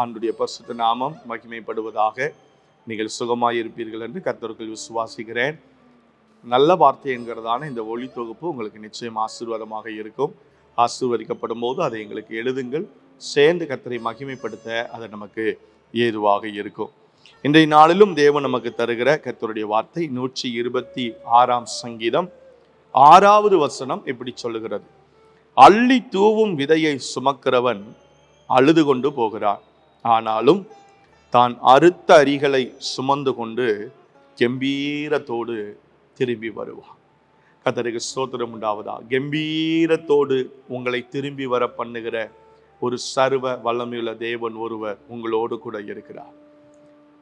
ஆண்டுடைய பரிசுத்த நாமம் மகிமைப்படுவதாக நீங்கள் சுகமாயிருப்பீர்கள் என்று கர்த்தருக்குள் விசுவாசிக்கிறேன். நல்ல வார்த்தை என்கிறதான இந்த ஒளி தொகுப்பு உங்களுக்கு நிச்சயம் ஆசீர்வாதமாக இருக்கும். ஆசீர்வதிக்கப்படும் போது அதை எங்களுக்கு எழுதுங்கள். சேர்ந்து கர்த்தரை மகிமைப்படுத்த அது நமக்கு ஏதுவாக இருக்கும். இன்றைய நாளிலும் தேவன் நமக்கு தருகிற கத்தருடைய வார்த்தை நூற்றி இருபத்தி ஆறாம் சங்கீதம் ஆறாவது வசனம் இப்படி சொல்லுகிறது. அள்ளி தூவும் விதையை சுமக்கிறவன் அழுது கொண்டு போகிறான். ஆனாலும் தான் அறுத்த அரிகளை சுமந்து கொண்டு கம்பீரத்தோடு திரும்பி வருவான். கத்தருக்கு சோத்திரம் உண்டாவதா? கம்பீரத்தோடு உங்களை திரும்பி வர பண்ணுகிற ஒரு சர்வ வல்லமையுள்ள தேவன் ஒருவர் உங்களோடு கூட இருக்கிறார்.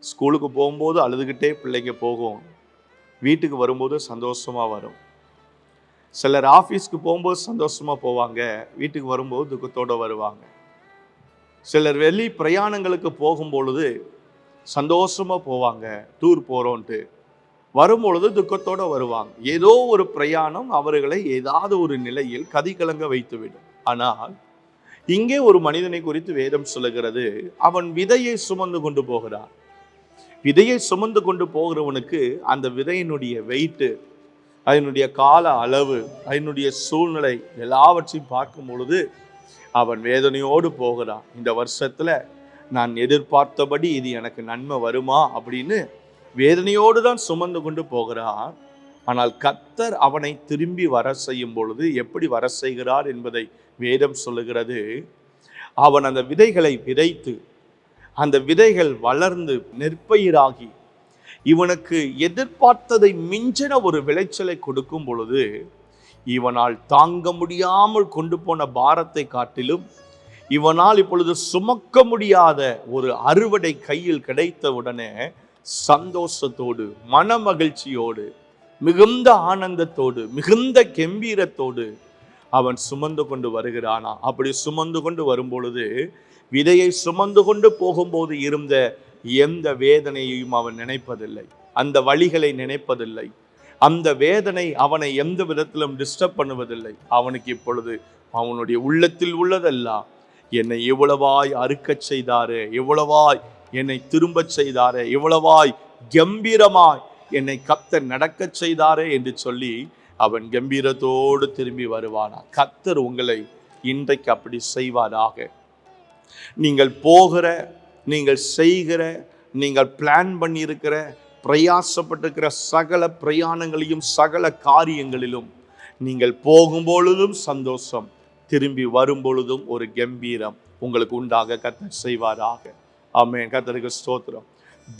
ஸ்கூலுக்கு போகும்போது அழுதுகிட்டே பிள்ளைங்க போகும். வீட்டுக்கு வரும்போது சந்தோஷமாக வரும். சிலர் ஆஃபீஸ்க்கு போகும்போது சந்தோஷமாக போவாங்க. வீட்டுக்கு வரும்போது துக்கத்தோடு வருவாங்க. சிலர் வெளி பிரயாணங்களுக்கு போகும்பொழுது சந்தோஷமாக போவாங்க டூர் போகிறோன்ட்டு வரும்பொழுது துக்கத்தோடு வருவாங்க. ஏதோ ஒரு பிரயாணம் அவர்களை ஏதாவது ஒரு நிலையில் கதிகலங்க வைத்துவிடும். ஆனால் இங்கே ஒரு மனிதனை குறித்து வேதம் சொல்லுகிறது. அவன் விதையை சுமந்து கொண்டு போகிறான். விதையை சுமந்து கொண்டு போகிறவனுக்கு அந்த விதையினுடைய வெயிட்டு அதனுடைய கால அளவு அதனுடைய சூழ்நிலை எல்லாவற்றையும் பார்க்கும் பொழுது அவன் வேதனையோடு போகிறான். இந்த வருஷத்தில் நான் எதிர்பார்த்தபடி இது எனக்கு நன்மை வருமா அப்படின்னு வேதனையோடு தான் சுமந்து கொண்டு போகிறான். ஆனால் கத்தர் அவனை திரும்பி வர செய்யும் பொழுது எப்படி வர செய்கிறார் என்பதை வேதம் சொல்லுகிறது. அவன் அந்த விதைகளை விதைத்து அந்த விதைகள் வளர்ந்து நெற்பயிராகி இவனுக்கு எதிர்பார்த்ததை மிஞ்சின ஒரு விளைச்சலை கொடுக்கும் பொழுது இவனால் தாங்க முடியாமல் கொண்டு போன பாரத்தை காட்டிலும் இவனால் இப்பொழுது சுமக்க முடியாத ஒரு அறுவடை கையில் கிடைத்த உடனே சந்தோஷத்தோடு மன மகிழ்ச்சியோடு மிகுந்த ஆனந்தத்தோடு மிகுந்த கெம்பீரத்தோடு அவன் சுமந்து கொண்டு வருகிறானா? அப்படி சுமந்து கொண்டு வரும்பொழுது விதையை சுமந்து கொண்டு போகும்போது இருந்த எந்த வேதனையையும் அவன் நினைப்பதில்லை. அந்த வழிகளை நினைப்பதில்லை. அந்த வேதனை அவனை எந்த விதத்திலும் டிஸ்டர்ப் பண்ணுவதில்லை. அவனுக்கு இப்பொழுது அவனுடைய உள்ளத்தில் உள்ளதெல்லாம் என்னை எவ்வளவாய் அறுக்கச் செய்தாரு எவ்வளவாய் என்னை திரும்பச் செய்தாரு எவ்வளவாய் கம்பீரமாய் என்னை கத்தர் நடக்கச் செய்தாரே என்று சொல்லி அவன் கம்பீரத்தோடு திரும்பி வருவானா? கத்தர் உங்களை இன்றைக்கு அப்படி செய்வாராக. நீங்கள் போகிற நீங்கள் செய்கிற நீங்கள் பிளான் பண்ணியிருக்கிற பிரயாசப்பட்டிருக்கிற சகல பிரயாணங்களையும் சகல காரியங்களிலும் நீங்கள் போகும் பொழுதும் சந்தோஷம் திரும்பி வரும் பொழுதும் ஒரு கம்பீரம் உங்களுக்கு உண்டாக கத்தர் செய்வாராக. ஆமே கத்தருக்கு ஸ்தோத்திரம்.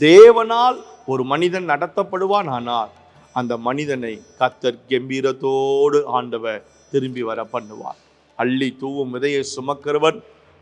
தேவனால் ஒரு மனிதன் நடத்தப்படுவான் ஆனால் அந்த மனிதனை கத்தர் கம்பீரத்தோடு ஆண்டவர் திரும்பி வர பண்ணுவார் அள்ளி தூவும் விதையை சுமக்கிறவன்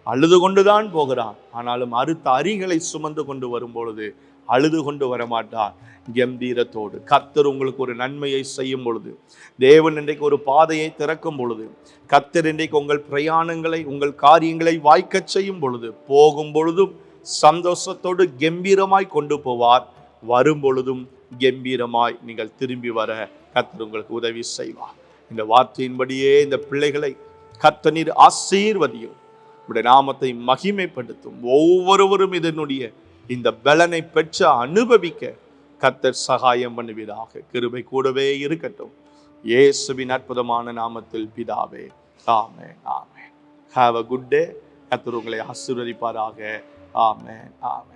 அழுது கொண்டுதான் போகிறான். ஆனாலும் அறுத்த அரிகளை சுமந்து கொண்டு வரும் பொழுது அழுது கொண்டு வரமாட்டார். கம்பீரத்தோடு. கத்தர் உங்களுக்கு ஒரு நன்மையை செய்யும் பொழுது தேவன் இன்றைக்கு ஒரு பாதையை திறக்கும் பொழுது கத்தர் இன்றைக்கு உங்கள் பிரயாணங்களை உங்கள் காரியங்களை வாய்க்கச் செய்யும் பொழுது போகும் பொழுதும் சந்தோஷத்தோடு கம்பீரமாய் கொண்டு போவார். வரும் பொழுதும் கம்பீரமாய் நீங்கள் திரும்பி வர கத்தர் உங்களுக்கு உதவி செய்வார். இந்த வார்த்தையின்படியே இந்த பிள்ளைகளை கத்தனீர் ஆசீர்வதியும். உடைய நாமத்தை மகிமைப்படுத்தும். ஒவ்வொருவரும் இதனுடைய இந்த பலனை பெற்று அனுபவிக்க கத்தர் சகாயம் பண்ணுவதாக கிருபை கூடவே இருக்கட்டும். இயேசுவின் அற்புதமான நாமத்தில் பிதாவே ஆமே ஆமே ஹாவ் அ குட் டே கத்தர் உங்களை ஆசீர்வதிப்பாராக. ஆமே ஆமே ஆமே